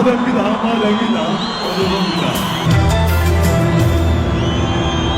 Madem bir daha, madem bir daha. O